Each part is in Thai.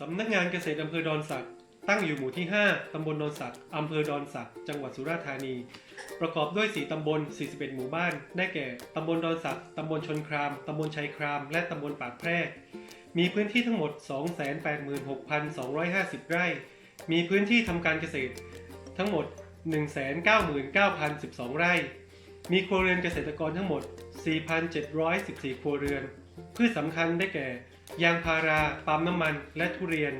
สำนักงานเกษตรอำเภอดอนสักตั้งอยู่หมู่ที่ 5 ตำบลดอนสักอำเภอดอนสัก จังหวัดสุราษฎร์ธานี ประกอบด้วย 4 ตำบล 41 หมู่บ้าน ได้แก่ ตำบลดอนสัก ตำบลชนคราม ตำบลชัยคราม และตำบลปากแพรก มีพื้นที่ทั้งหมด 286,250 ไร่ มีพื้นที่ทำการเกษตร ทั้งหมด 199,012 ไร่ มีครัวเรือนเกษตรกรทั้งหมด 4,714 ครัวเรือน พืชสำคัญได้แก่ ยางพารา ปาล์มน้ำมัน และทุเรียน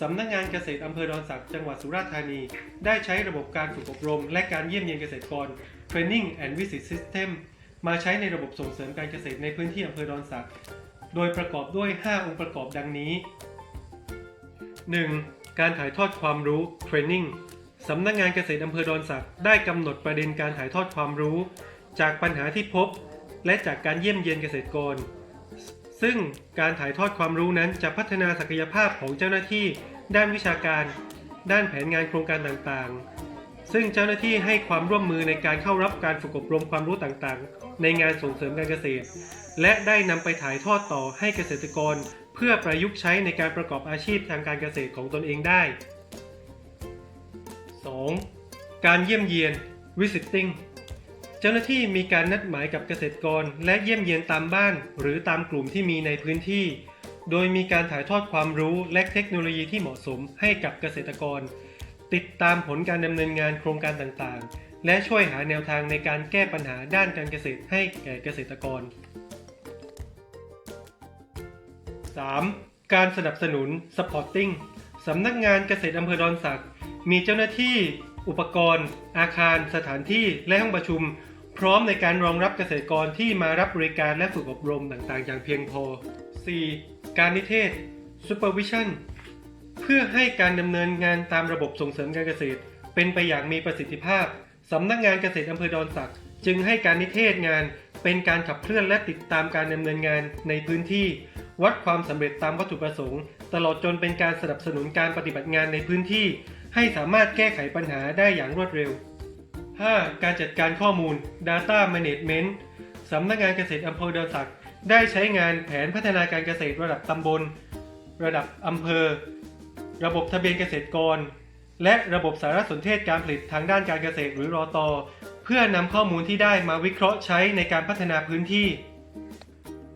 สำนักงานเกษตรอำเภอดอนสักจังหวัดสุราษฎร์ธานี ได้ใช้ระบบการฝึกอบรม และการเยี่ยมเยียนเกษตรกร Training and Visit System มาใช้ในระบบส่งเสริมการเกษตรในพื้นที่อำเภอดอนสัก โดยประกอบด้วย 5 องค์ประกอบดังนี้ 1. การถ่ายทอดความรู้ Training สำนักงานเกษตรอำเภอดอนสักได้กำหนดประเด็นการถ่ายทอดความรู้ จากปัญหาที่พบ และจากการเยี่ยมเยียนเกษตรกร ซึ่งการถ่ายทอดความรู้นั้นจะพัฒนาศักยภาพของเจ้าหน้าที่ ด้านวิชาการ ด้านแผนงานโครงการต่างๆ ซึ่งเจ้าหน้าที่ให้ความร่วมมือในการเข้ารับการฝึกอบรมความรู้ต่างๆ ในงานส่งเสริมการเกษตร และได้นำไปถ่ายทอดต่อให้เกษตรกร เพื่อประยุกต์ใช้ในการประกอบอาชีพทางการเกษตรของตนเองได้ 2. การเยี่ยมเยียน visiting เจ้าหน้าที่มีการนัดหมายกับเกษตรกร และเยี่ยมเยียนตามบ้าน หรือตามกลุ่มที่มีในพื้นที่ โดยมีการถ่ายทอดความรู้และเทคโนโลยีที่เหมาะสมให้กับเกษตรกร ติดตามผลการดำเนินงานโครงการต่างๆ และช่วยหาแนวทางในการแก้ปัญหาด้านการเกษตรให้แก่เกษตรกร 3. การสนับสนุน supporting สำนักงานเกษตรอำเภอดอนสัก มีเจ้าหน้าที่ อุปกรณ์ อาคาร สถานที่ และห้องประชุม พร้อมในการรองรับเกษตรกรที่มารับบริการและฝึกอบรมต่างๆ อย่างเพียงพอ 4. การนิเทศ supervision เพื่อให้การดำเนินงานตามระบบส่งเสริมการเกษตร เป็นไปอย่างมีประสิทธิภาพสำนักงานเกษตรอำเภอดอนสักจึงให้การนิเทศงานเป็นการขับเคลื่อนและติดตามการดำเนินงานในพื้นที่ วัดความสำเร็จตามวัตถุประสงค์ ตลอดจนเป็นการสนับสนุนการปฏิบัติงานในพื้นที่ ให้สามารถแก้ไขปัญหาได้อย่างรวดเร็ว 5. การจัดการข้อมูล Data Management สำนักงานเกษตรอำเภอดอนสักได้ใช้งานแผนพัฒนาการเกษตรระดับตำบล ระดับอำเภอ ระบบทะเบียนเกษตรกร และระบบสารสนเทศการผลิตทางด้านการเกษตรหรือรอตอเพื่อนำข้อมูลที่ได้มาวิเคราะห์ใช้ในการพัฒนาพื้นที่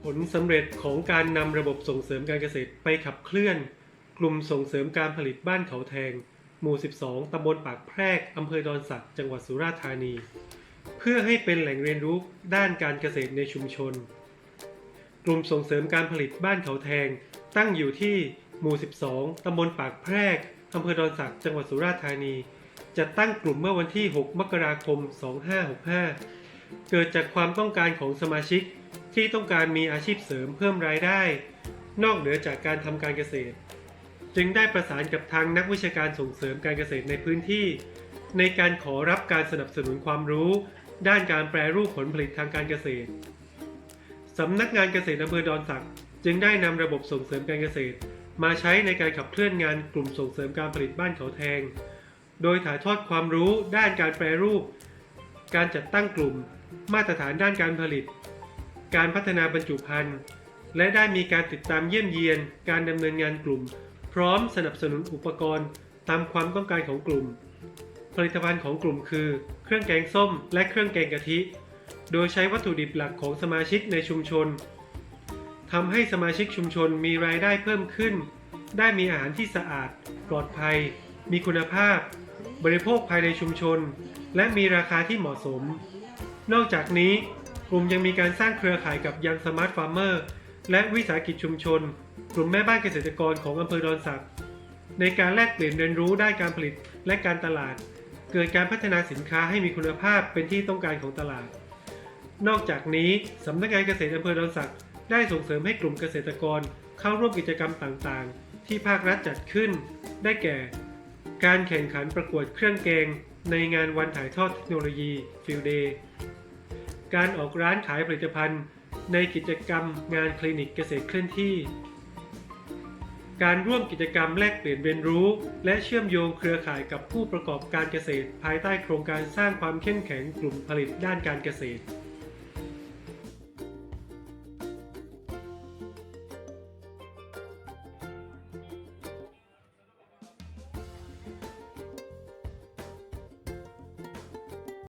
ผลสำเร็จของการนำระบบส่งเสริมการเกษตรไปขับเคลื่อน กลุ่มส่งเสริมการผลิตบ้านเขาแทง หมู่ 12 ตำบลปากแพรก อำเภอดอนสัก จังหวัดสุราษฎร์ธานี เพื่อให้เป็นแหล่งเรียนรู้ด้านการเกษตรในชุมชน กลุ่มส่งเสริมการผลิตบ้านเขาแทง ตั้งอยู่ที่หมู่ 12 ตำบลปากแพรก อำเภอดอนสัก จังหวัดสุราษฎร์ธานี จัดตั้งกลุ่มเมื่อวันที่ 6 มกราคม 2565 เกิดจากความต้องการของสมาชิกที่ต้องการมีอาชีพเสริมเพิ่มรายได้ นอกเหนือจากการทำการเกษตร จึงได้ประสานกับทางนักวิชาการส่งเสริมการเกษตรในพื้นที่ ในการขอรับการสนับสนุนความรู้ ด้านการแปรรูปผลผลิตทางการเกษตรสำนักงานเกษตรอำเภอดอนสักจึงได้นำระบบส่งเสริมการเกษตร มาใช้ในการขับเคลื่อนงานกลุ่มส่งเสริมการผลิตบ้านเขาแทง โดยถ่ายทอดความรู้ด้านการแปรรูป การจัดตั้งกลุ่ม มาตรฐานด้านการผลิต การพัฒนาบรรจุภัณฑ์ และได้มีการติดตามเยี่ยมเยียน การดำเนินงานกลุ่ม พร้อมสนับสนุนอุปกรณ์ตามความต้องการของกลุ่ม ผลิตภัณฑ์ของกลุ่มคือ เครื่องแกงส้ม และเครื่องแกงกะทิ โดยใช้วัตถุดิบหลักของสมาชิกในชุมชนทำให้สมาชิกชุมชนมีรายได้เพิ่มขึ้น ได้มีอาหารที่สะอาด ปลอดภัย มีคุณภาพ บริโภคภายในชุมชน และมีราคาที่เหมาะสม นอกจากนี้กลุ่มยังมีการสร้างเครือข่ายกับยังสมาร์ทฟาร์มเมอร์และวิสาหกิจชุมชน กลุ่มแม่บ้านเกษตรกรของอำเภอดอนสักในการแลกเปลี่ยนเรียนรู้ด้านการผลิตและการตลาด เกิดการพัฒนาสินค้าให้มีคุณภาพเป็นที่ต้องการของตลาด นอกจากนี้สำนักงานเกษตรอำเภอดอนสักได้ส่งเสริมให้กลุ่มเกษตรกรเข้าร่วมกิจกรรมต่างๆ ที่ภาครัฐจัดขึ้น ได้แก่ การแข่งขันประกวดเครื่องแกง ในงานวันถ่ายทอดเทคโนโลยีฟิลเดย์การออกร้านขายผลิตภัณฑ์ ในกิจกรรมงานคลินิกเกษตรเคลื่อนที่ การร่วมกิจกรรมแลกเปลี่ยนเรียนรู้ และเชื่อมโยงเครือข่ายกับผู้ประกอบการเกษตร ภายใต้โครงการสร้างความเข้มแข็งกลุ่มผลิตด้านการเกษตร